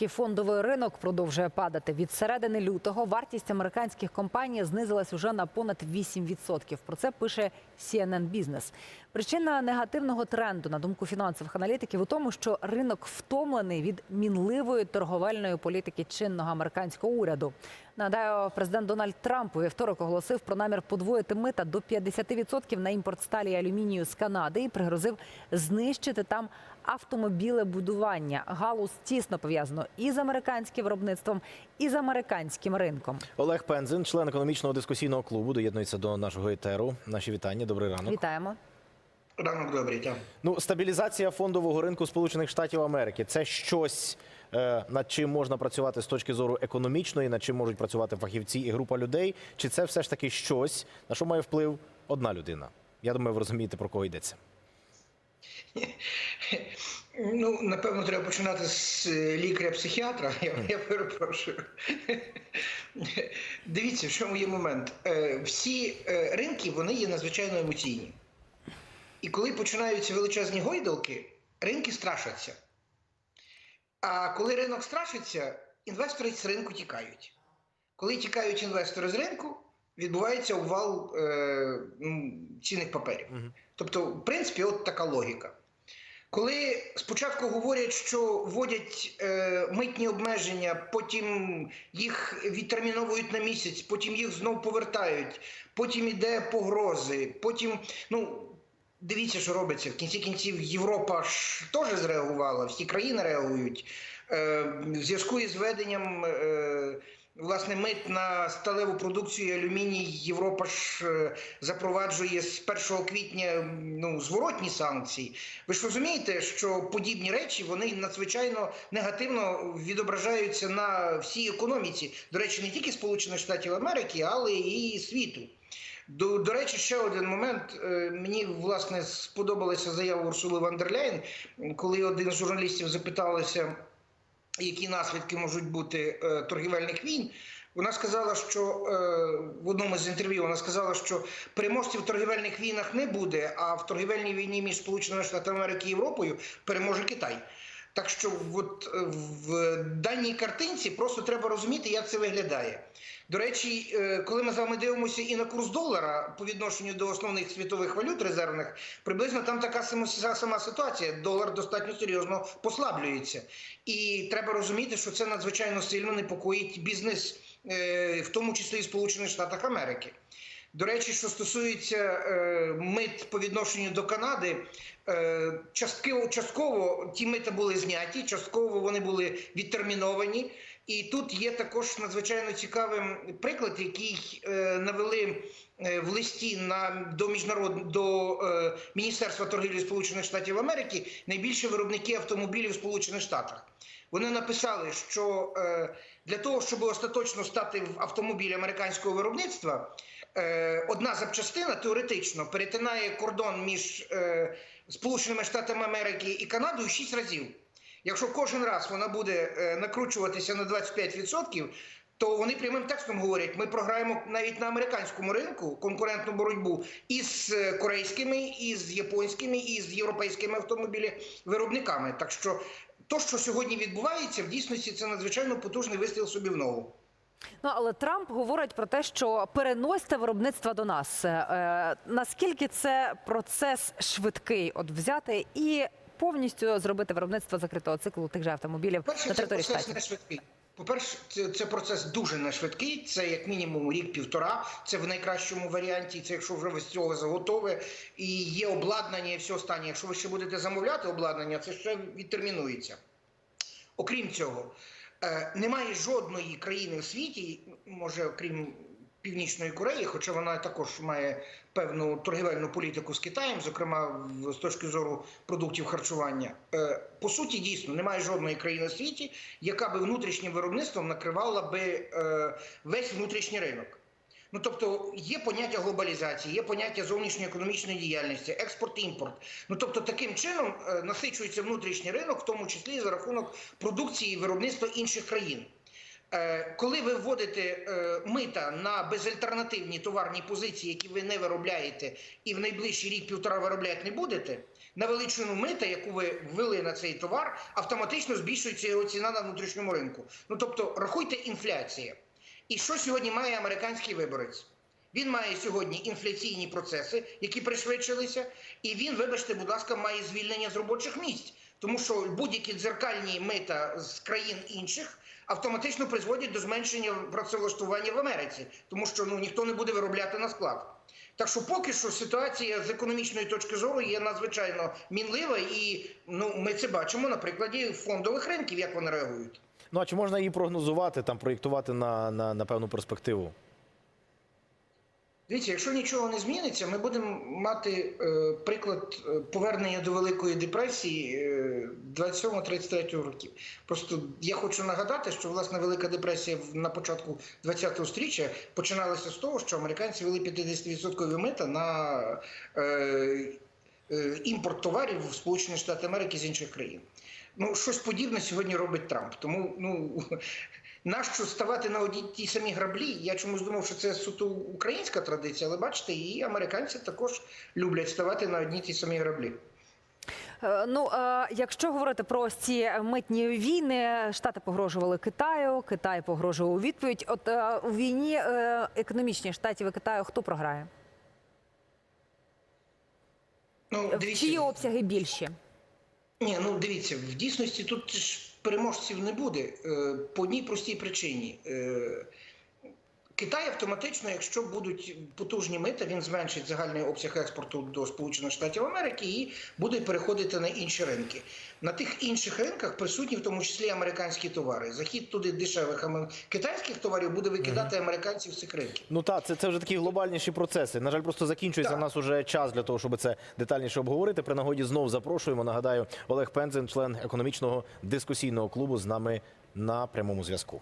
Американський фондовий ринок продовжує падати. Від середини лютого вартість американських компаній знизилась уже на понад 8%. Про це пише CNN Business. Причина негативного тренду, на думку фінансових аналітиків, у тому, що ринок втомлений від мінливої торговельної політики чинного американського уряду. Нагадаю, президент Дональд Трамп у вівторок оголосив про намір подвоїти мита до 50% на імпорт сталі і алюмінію з Канади і пригрозив знищити там автомобілебудування. Галузь тісно пов'язано і з американським виробництвом, і з американським ринком. Олег Пензин, член економічного дискусійного клубу, доєднується до нашого етеру. Наші вітання. Добрий ранок. Вітаємо. Ранок добрий, так. Ну, стабілізація фондового ринку Сполучених Штатів Америки це щось, е, над чим можна працювати з точки зору економічної, над чим можуть працювати фахівці і група людей. Чи це все ж таки щось, на що має вплив одна людина? Я думаю, ви розумієте про кого йдеться. Ну, напевно, треба починати з е, лікаря-психіатра. Я, я перепрошую. Дивіться, в чому є момент. Е, Всі е, ринки вони є надзвичайно емоційні. І коли починаються величезні гойдалки, ринки страшаться. А коли ринок страшиться, інвестори з ринку тікають. Коли тікають інвестори з ринку, відбувається обвал е, ну, цінних паперів. Тобто, в принципі, от така логіка. Коли спочатку говорять, що вводять е, митні обмеження, потім їх відтерміновують на місяць, потім їх знов повертають, потім іде погрози, потім, ну. Дивіться, що робиться. В кінці кінців Європа ж теж зреагувала, всі країни реагують. Е, в зв'язку із введенням е, власне мит на сталеву продукцію алюміній Європа ж е, запроваджує з 1 квітня ну, зворотні санкції. Ви ж розумієте, що подібні речі вони надзвичайно негативно відображаються на всій економіці. До речі, не тільки Сполучених Штатів Америки, але і світу. До, до речі, ще один момент. Е, Мені власне сподобалася заява Урсули Ван дер Ляєн, коли один з журналістів запиталася, які наслідки можуть бути е, торгівельних війн. Вона сказала, що е, в одному з інтерв'ю вона сказала, що переможців в торгівельних війнах не буде, а в торгівельній війні між Сполученими Штатами Америки і Європою переможе Китай. Так що от, е, в даній картинці просто треба розуміти, як це виглядає. До речі, е, коли ми з вами дивимося і на курс долара по відношенню до основних світових валют резервних, приблизно там така сама, ситуація. Долар достатньо серйозно послаблюється. І треба розуміти, що це надзвичайно сильно непокоїть бізнес, е, в тому числі і Сполучених Штатах Америки. До речі, що стосується е, мит по відношенню до Канади, е, частково, частково ті мита були зняті, частково вони були відтерміновані. І тут є також надзвичайно цікавий приклад, який е, навели в листі на до міжнарод до Міністерства торгівлі Сполучених Штатів Америки найбільші виробники автомобілів в Сполучених Штатах. Вони написали, що е, для того, щоб остаточно стати в автомобілі американського виробництва, е, одна запчастина теоретично перетинає кордон між е, Сполученими Штатами Америки і Канадою 6 разів. Якщо кожен раз вона буде накручуватися на 25%, то вони прямим текстом говорять: ми програємо навіть на американському ринку конкурентну боротьбу із корейськими, і з японськими, і з європейськими автомобілі-виробниками. Так що то, що сьогодні відбувається, в дійсності це надзвичайно потужний вистріл собі в ногу. Ну але Трамп говорить про те, що переносьте виробництво до нас. Е, наскільки це процес швидкий? От взяти і повністю зробити виробництво закритого циклу тих же автомобілів Перше, на території штатів? не швидкий. По-перше, це, це процес дуже не швидкий. Це як мінімум рік-півтора. Це в найкращому варіанті. Це якщо вже ви з цього заготове і є обладнання, і все останнє. Якщо ви ще будете замовляти обладнання, це ще відтермінується. Окрім цього, е, немає жодної країни в світі, може, окрім Північної Кореї, хоча вона також має певну торгівельну політику з Китаєм, зокрема з точки зору продуктів харчування. Е, По суті, дійсно немає жодної країни в світі, яка би внутрішнім виробництвом накривала би е, весь внутрішній ринок. Ну тобто є поняття глобалізації, є поняття зовнішньої економічної діяльності, експорт-імпорт. Ну тобто, таким чином е, насичується внутрішній ринок, в тому числі за рахунок продукції і виробництва інших країн. Е, Коли ви вводите е, мита на безальтернативні товарні позиції, які ви не виробляєте, і в найближчий рік-півтора виробляти не будете, на величину мита, яку ви ввели на цей товар, автоматично збільшується його ціна на внутрішньому ринку. Ну тобто, рахуйте інфляція. І що сьогодні має американський виборець? Він має сьогодні інфляційні процеси, які пришвидшилися, і він, вибачте, будь ласка, має звільнення з робочих місць, тому що будь-які дзеркальні мита з країн інших автоматично призводять до зменшення працевлаштування в Америці, тому що ну ніхто не буде виробляти на склад. Так що поки що ситуація з економічної точки зору є надзвичайно мінлива, і ну ми це бачимо на прикладі фондових ринків, як вони реагують. Ну а чи можна її прогнозувати, там проєктувати на, на, на певну перспективу? Дивіться, якщо нічого не зміниться, ми будемо мати е, приклад е, повернення до Великої депресії е, 27-33 років. Просто я хочу нагадати, що власне Велика депресія на початку 20-го сторіччя починалася з того, що американці вели 50% мита на е, е, імпорт товарів в Сполучені Штати Америки з інших країн. Ну, щось подібне сьогодні робить Трамп. Тому ну нащо ставати на одні ті самі граблі? Я чомусь думав, що це суто українська традиція, але бачите, і американці також люблять ставати на одні ті самі граблі. Е, Ну, е, якщо говорити про ось ці митні війни, штати погрожували Китаю, Китай погрожував у відповідь. От е, у війні е, економічній штатів і Китаю хто програє? Ну, В чиї обсяги більші? Ні, ну дивіться, в дійсності тут ж переможців не буде е, по одній простій причині. Китай автоматично, якщо будуть потужні мита, він зменшить загальний обсяг експорту до Сполучених Штатів Америки і буде переходити на інші ринки. На тих інших ринках присутні в тому числі американські товари. Захід туди дешевих китайських товарів буде викидати американців з цих ринків. Ну так, це, це вже такі глобальніші процеси. На жаль, просто закінчується Так. у нас уже час для того, щоб це детальніше обговорити. При нагоді знов запрошуємо. Нагадаю, Олег Пензен, член економічного дискусійного клубу, з нами на прямому зв'язку.